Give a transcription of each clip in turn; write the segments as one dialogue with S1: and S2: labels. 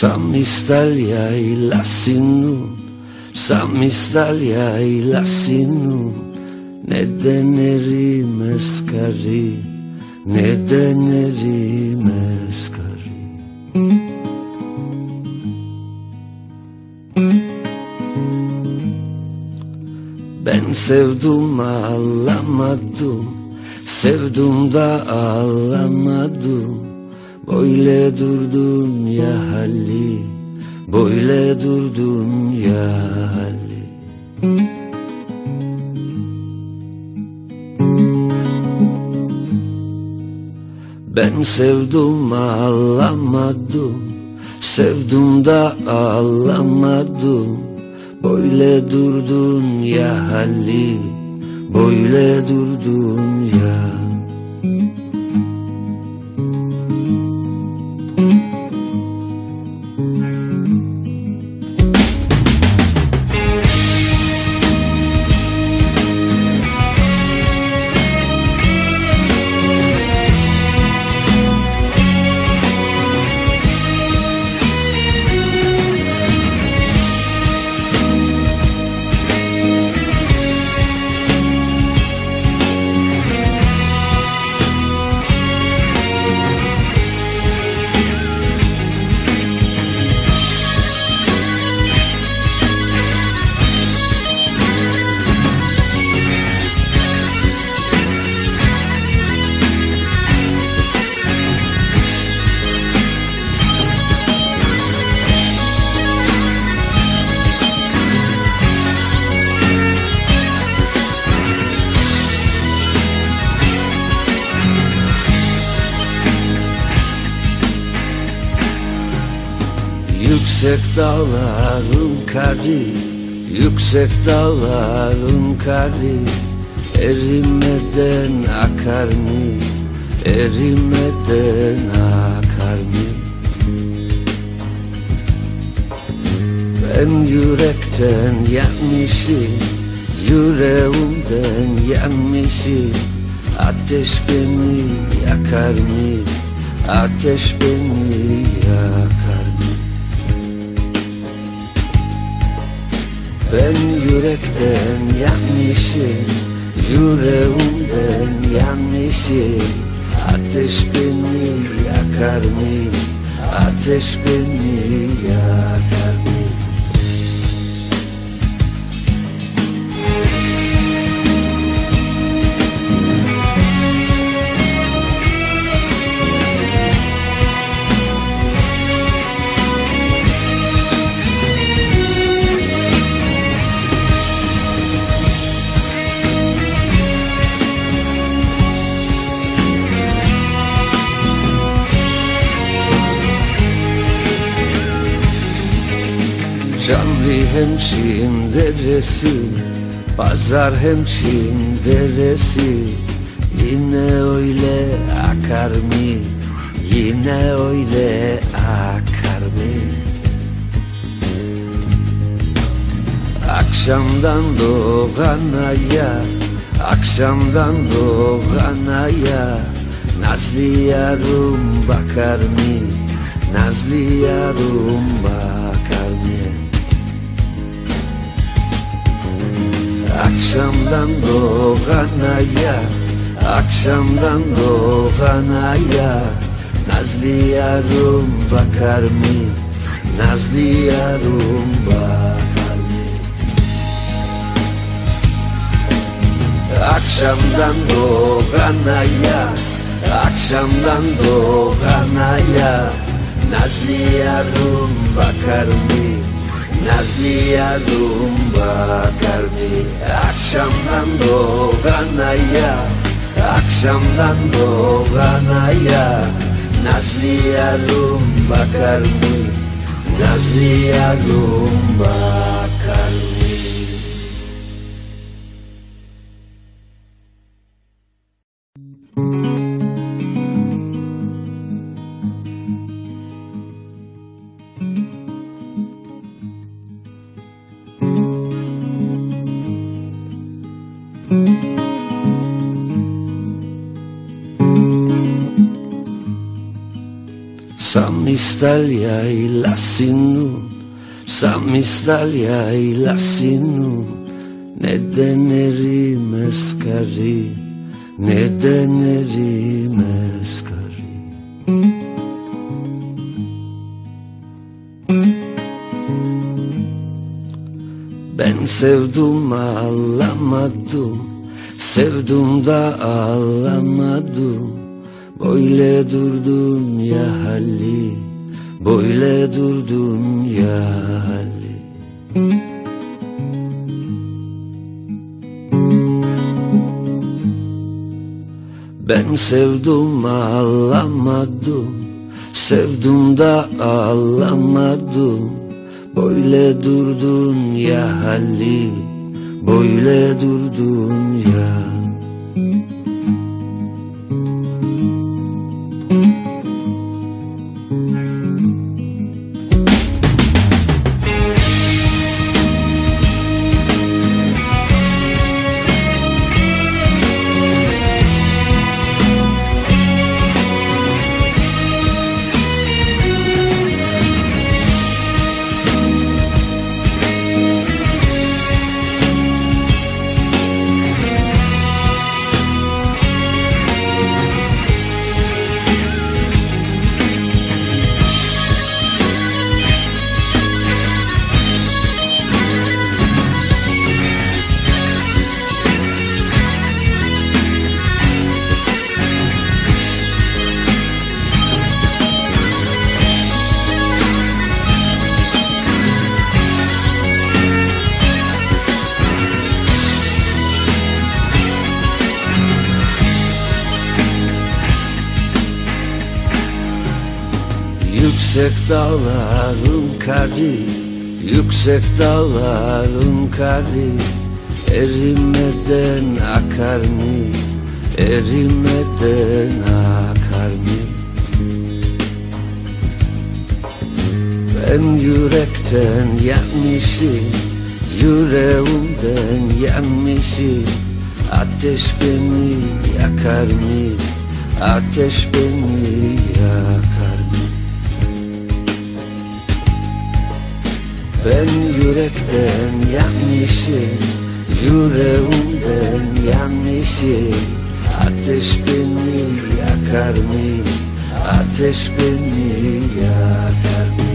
S1: Samistaliai lassinun Samistaliai lassinun Neden erimez kari Neden erimez kari Ben sevdim ağlamadım Sevdim da ağlamadım Böyle durdun ya hali Böyle durdun ya hali Ben sevdim ağlamadım Sevdim da ağlamadım. Böyle durdun ya hali Böyle durdun ya Yüksek dağların kari Yüksek dağların kari Erimeden akar mı? Erimeden akar mı? Ben yürekten yanmışım Yüreğimden yanmışım Ateş beni yakar mı? Ateş beni yakar Ben yürekten yanmışım Yüreğimden yanmışım Ateş beni yakar mı? Ateş beni yakar Canlı hemşin deresi Pazar hemşin deresi Yine öyle akar mı? Yine öyle akar mı? Akşamdan doğan aya Akşamdan doğan aya Nazlı yarım bakar mı? Nazlı yarım bakar mı? Akşamdan doğan aya Akşamdan doğan aya Nazlı yarım bakar mı? Nazlı yarım bakar mı? Akşamdan doğan aya Akşamdan doğan aya Nazlı yarım bakar mı? Nazlı yarım bakar mı? Akşamdan doğan aya Akşamdan doğan aya Nazlı yarım bakar mı? Nazlı Samistaljai lassinun, samistaljai lassinun Neden erim eskari, neden erim eskari Ben sevdim ağlamadım, sevdim da ağlamadım Böyle durdun ya halli Böyle durdun ya halli Ben sevdim ağlamadım Sevdim da ağlamadım. Böyle durdun ya halli Böyle durdun ya Yüksek dağların kari Yüksek dağların kari Erimeden akar mı? Erimeden akar mı? Ben yürekten yanmışım Yüreğimden yanmışım Ateş beni yakar mı? Ateş beni yakar Ben yürekten yanmışım Yüreğimden yanmışım Ateş beni yakar mı? Ateş beni yakar mı?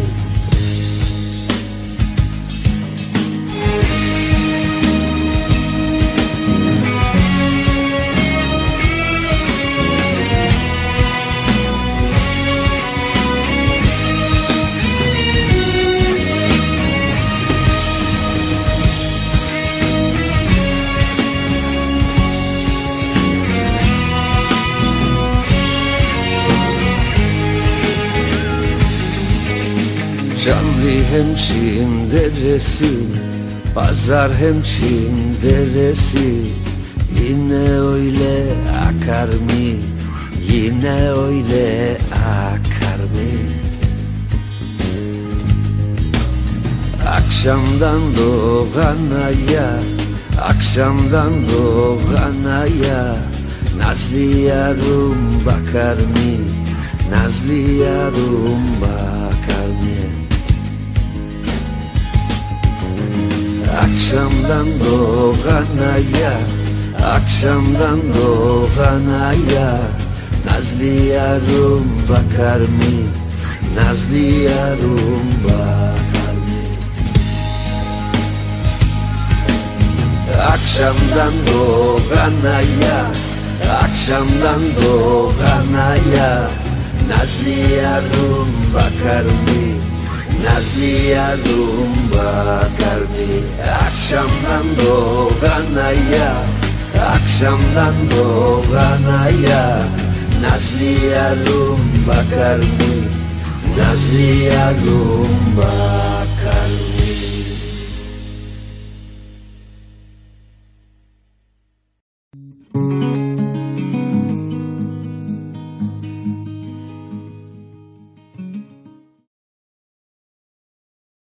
S1: Canlı hemşin deresi Pazar hemşin deresi Yine öyle akar mı? Yine öyle akar mı? Akşamdan doğan aya Akşamdan doğan aya Nazlı yarım bakar mı? Nazlı yarım bakar Akşamdan doğan aya Akşamdan doğan aya Nazlı yarım bakar mı? Nazlı yarım bakar mı? Akşamdan doğan aya Akşamdan doğan aya Nazlı yarım bakar mı? Nazlı yarım bakar mı? Akşamdan doğan aya Akşamdan doğan aya Nazlı yarım bakar mı? Nazlı